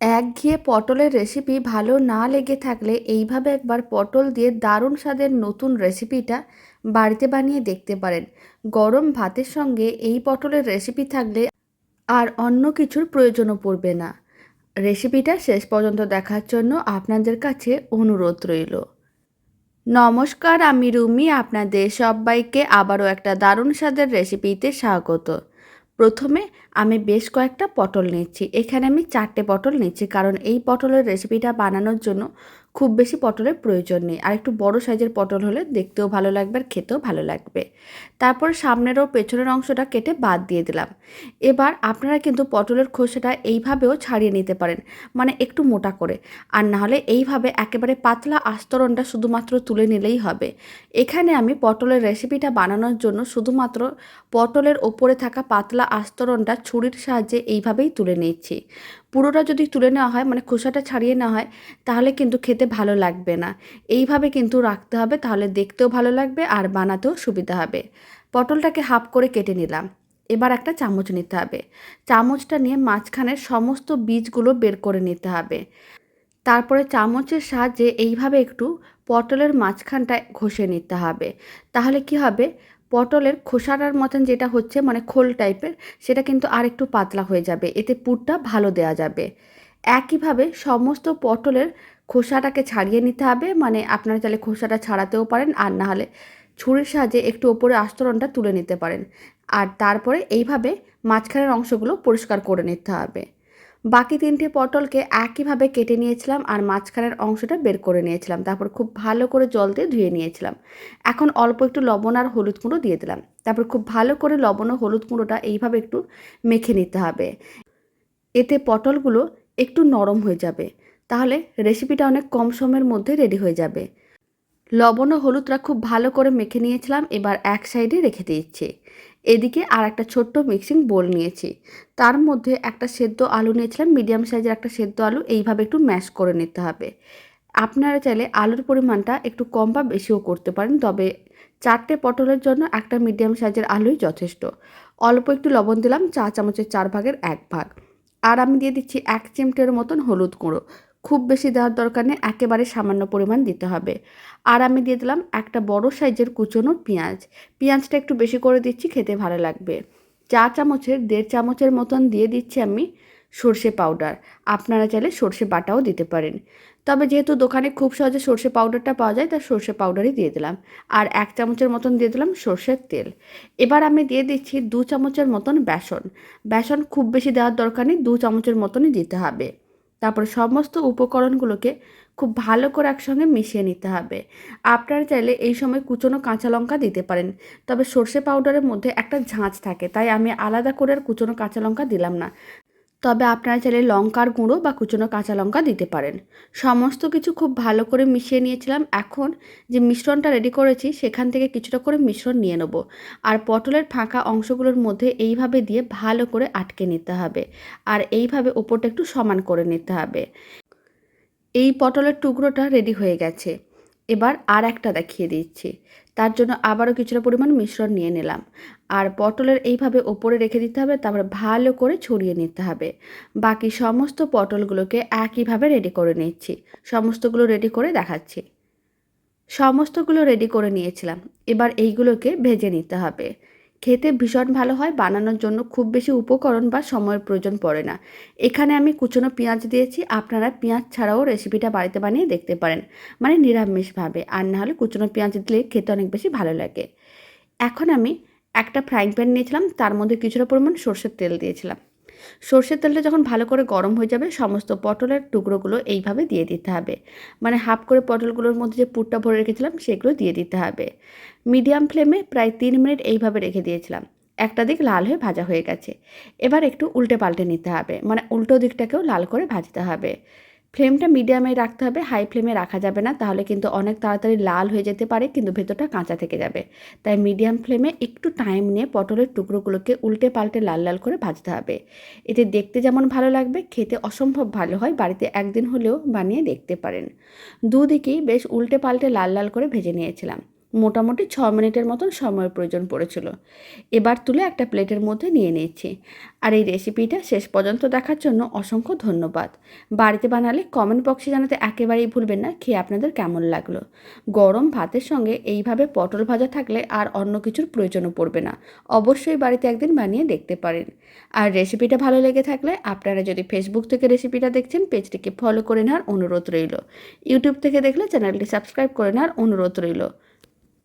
একঘেয়ে পটলের রেসিপি ভালো না লেগে থাকলে এইভাবে একবার পটল দিয়ে দারুণ স্বাদের নতুন রেসিপিটা বাড়িতে বানিয়ে দেখতে পারেন। গরম ভাতের সঙ্গে এই পটলের রেসিপি থাকলে আর অন্য কিছুর প্রয়োজনও পড়বে না। রেসিপিটা শেষ পর্যন্ত দেখার জন্য আপনাদের কাছে অনুরোধ রইল। নমস্কার, আমি রুমি। আপনাদের সবাইকে আবারও একটা দারুণ স্বাদের রেসিপিতে স্বাগত। প্রথমে আমি বেশ কয়েকটা পটল নিচ্ছি এখানে আমি চারটে পটল নিচ্ছি কারণ এই পটলের রেসিপিটা বানানোর জন্য খুব বেশি পটলের প্রয়োজন নেই। আর একটু বড় সাইজের পটল হলে দেখতেও ভালো লাগবে আর খেতেও ভালো লাগবে। তারপর সামনের ও পেছনের অংশটা কেটে বাদ দিয়ে দিলাম। এবার আপনারা কিন্তু পটলের খোসাটা এইভাবেও ছাড়িয়ে নিতে পারেন মানে একটু মোটা করে। আর নাহলে এইভাবে একেবারে পাতলা আস্তরণটা শুধুমাত্র তুলে নিলেই হবে। এখানে আমি পটলের রেসিপিটা বানানোর জন্য শুধুমাত্র পটলের ওপরে থাকা পাতলা আস্তরণটা ছুরির সাহায্যে এইভাবেই তুলে নিচ্ছি। পুরোটা যদি তুলে নেওয়া হয় মানে খোসাটা ছাড়িয়ে নেওয়া হয়, তাহলে কিন্তু খেতে ভালো লাগবে না। এইভাবে কিন্তু রাখতে হবে, তাহলে দেখতেও ভালো লাগবে আর বানাতেও সুবিধা হবে। পটলটাকে হাফ করে কেটে নিলাম। এবার একটা চামচ নিতে হবে। চামচটা নিয়ে মাঝখানের সমস্ত বীজগুলো বের করে নিতে হবে। তারপরে চামচের সাহায্যে এইভাবে একটু পটলের মাঝখানটায় ঘষে নিতে হবে। তাহলে কি হবে? পটলের খোসাটার মতন যেটা হচ্ছে মানে খোল টাইপের, সেটা কিন্তু আর একটু পাতলা হয়ে যাবে। এতে পুরটা ভালো দেওয়া যাবে। একইভাবে সমস্ত পটলের খোসাটাকে ছাড়িয়ে নিতে হবে। মানে আপনারা চাইলে খোসাটা ছাড়াতেও পারেন, আর না হলে ছুরির সাহায্যে একটু ওপরে আস্তরণটা তুলে নিতে পারেন। আর তারপরে এইভাবে মাঝখানের অংশগুলো পরিষ্কার করে নিতে হবে। বাকি তিনটে পটলকে একইভাবে কেটে নিয়েছিলাম আর মাঝখানের অংশটা বের করে নিয়েছিলাম। তারপর খুব ভালো করে জল দিয়ে ধুয়ে নিয়েছিলাম। এখন অল্প একটু লবণ আর হলুদ গুঁড়ো দিয়ে দিলাম। তারপর খুব ভালো করে লবণ ও হলুদ গুঁড়োটা এইভাবে একটু মেখে নিতে হবে। এতে পটলগুলো একটু নরম হয়ে যাবে। তাহলে রেসিপিটা অনেক কম সময়ের মধ্যে রেডি হয়ে যাবে। লবণ ও হলুদটা খুব ভালো করে মেখে নিয়েছিলাম। এবার এক সাইডে রেখে দিয়েছি এদিকে আর একটা ছোট্ট মিক্সিং বোল নিয়েছি। তার মধ্যে একটা সেদ্ধ আলু নিয়েছিলাম মিডিয়াম সাইজের একটা সেদ্ধ আলু, এইভাবে একটু ম্যাশ করে নিতে হবে। আপনারা চাইলে আলুর পরিমাণটা একটু কম বা বেশিও করতে পারেন, তবে চারটে পটলের জন্য একটা মিডিয়াম সাইজের আলুই যথেষ্ট। অল্প একটু লবণ দিলাম, চা চামচের চার ভাগের এক ভাগ। আর আমি দিয়ে দিচ্ছি এক চিমটের মতন হলুদ গুঁড়ো। খুব বেশি দেওয়ার দরকার নেই, একেবারে সামান্য পরিমাণ দিতে হবে। আর আমি দিয়ে দিলাম একটা বড় সাইজের কুচনো পেঁয়াজ। পেঁয়াজটা একটু বেশি করে দিচ্ছি, খেতে ভালো লাগবে। চা চামচের, দেড় চামচের মতন দিয়ে দিচ্ছি আমি সর্ষে পাউডার। আপনারা চাইলে সর্ষে বাটাও দিতে পারেন। তবে যেহেতু দোকানে খুব সহজে সর্ষে পাউডারটা পাওয়া যায়, তার সর্ষে পাউডারই দিয়ে দিলাম। আর এক চামচের মতন দিয়ে দিলাম সর্ষের তেল। এবার আমি দিয়ে দিচ্ছি দু চামচের মতন বেসন। বেসন খুব বেশি দেওয়ার দরকার নেই, দু চামচের মতনই দিতে হবে। তারপরে সমস্ত উপকরণগুলোকে খুব ভালো করে একসঙ্গে মিশিয়ে নিতে হবে। আপনারা চাইলে এই সময় কুচনো কাঁচা লঙ্কা দিতে পারেন, তবে সর্ষে পাউডারের মধ্যে একটা ঝাঁঝ থাকে, তাই আমি আলাদা করে আর কুচনো কাঁচা লঙ্কা দিলাম না। তবে আপনারা চাইলে লঙ্কার গুঁড়ো বা কুচনো কাঁচা লঙ্কা দিতে পারেন। সমস্ত কিছু খুব ভালো করে মিশিয়ে নিয়েছিলাম। এখন যে মিশ্রণটা রেডি করেছি, সেখান থেকে কিছুটা করে মিশ্রণ নিয়ে নেব। আর পটলের ফাঁকা অংশগুলোর মধ্যে এইভাবে দিয়ে ভালো করে আটকে নিতে হবে। আর এইভাবে ওপরটা একটু সমান করে নিতে হবে। এই পটলের টুকরোটা রেডি হয়ে গেছে। এবার আর একটা দেখিয়ে দিচ্ছি। তার জন্য আবারও কিছুটা পরিমাণ মিশ্রণ নিয়ে নিলাম। আর পটলের এইভাবে ওপরে রেখে দিতে হবে, তারপর ভালো করে ছড়িয়ে নিতে হবে। বাকি সমস্ত পটলগুলোকে একইভাবে রেডি করে নিচ্ছি। সমস্তগুলো রেডি করে দেখাচ্ছি। সমস্তগুলো রেডি করে নিয়েছিলাম। এবার এইগুলোকে ভেজে নিতে হবে। খেতে ভীষণ ভালো হয়, বানানোর জন্য খুব বেশি উপকরণ বা সময়ের প্রয়োজন পড়ে না। এখানে আমি কুচনো পেঁয়াজ দিয়েছি, আপনারা পেঁয়াজ ছাড়াও রেসিপিটা বাড়িতে বানিয়ে দেখতে পারেন মানে নিরামিষভাবে, আর না হলে কুচনো পেঁয়াজ দিলে খেতে অনেক বেশি ভালো লাগে। এখন আমি একটা ফ্রাইং প্যান নিয়েছিলাম, তার মধ্যে কিছুটা পরিমাণ সর্ষের তেল দিয়েছিলাম। সর্ষের তেলটা যখন ভালো করে গরম হয়ে যাবে, সমস্ত পটলের টুকরোগুলো এইভাবে দিয়ে দিতে হবে। মানে হাফ করে পটলগুলোর মধ্যে যে পুরটা ভরে রেখেছিলাম, সেগুলো দিয়ে দিতে হবে। মিডিয়াম ফ্লেমে প্রায় তিন মিনিট এইভাবে রেখে দিয়েছিলাম। একটা দিক লাল হয়ে ভাজা হয়ে গেছে। এবার একটু উল্টে পাল্টে নিতে হবে। মানে উল্টো দিকটাকেও লাল করে ভাজতে হবে। ফ্লেমটা মিডিয়ামে রাখতে হবে, হাই ফ্লেমে রাখা যাবে না, তাহলে কিন্তু অনেক তাড়াতাড়ি লাল হয়ে যেতে পারে, কিন্তু ভেতরটা কাঁচা থেকে যাবে। তাই মিডিয়াম ফ্লেমে একটু টাইম নিয়ে পটলের টুকরোগুলোকে উল্টে পাল্টে লাল লাল করে ভাজতে হবে। এতে দেখতে যেমন ভালো লাগবে, খেতে অসম্ভব ভালো হয়, বাড়িতে একদিন হলেও বানিয়ে দেখতে পারেন। দুদিকেই বেশ উল্টে পাল্টে লাল লাল করে ভেজে নিয়েছিলাম। মোটামুটি ছ মিনিটের মতন সময়ের প্রয়োজন পড়েছিল। এবার তুলে একটা প্লেটের মধ্যে নিয়ে নিচ্ছি আর এই রেসিপিটা শেষ পর্যন্ত দেখার জন্য অসংখ্য ধন্যবাদ। বাড়িতে বানালে কমেন্ট বক্সে জানাতে একেবারেই ভুলবেন না, খেয়ে আপনাদের কেমন লাগল? গরম ভাতের সঙ্গে এইভাবে পটল ভাজা থাকলে আর অন্য কিছুর প্রয়োজনও পড়বে না। অবশ্যই বাড়িতে একদিন বানিয়ে দেখতে পারেন। আর রেসিপিটা ভালো লেগে থাকলে আপনারা যদি ফেসবুক থেকে রেসিপিটা দেখছেন, পেজটিকে ফলো করে নেওয়ার অনুরোধ রইল। ইউটিউব থেকে দেখলে চ্যানেলটি সাবস্ক্রাইব করে নেওয়ার অনুরোধ রইল।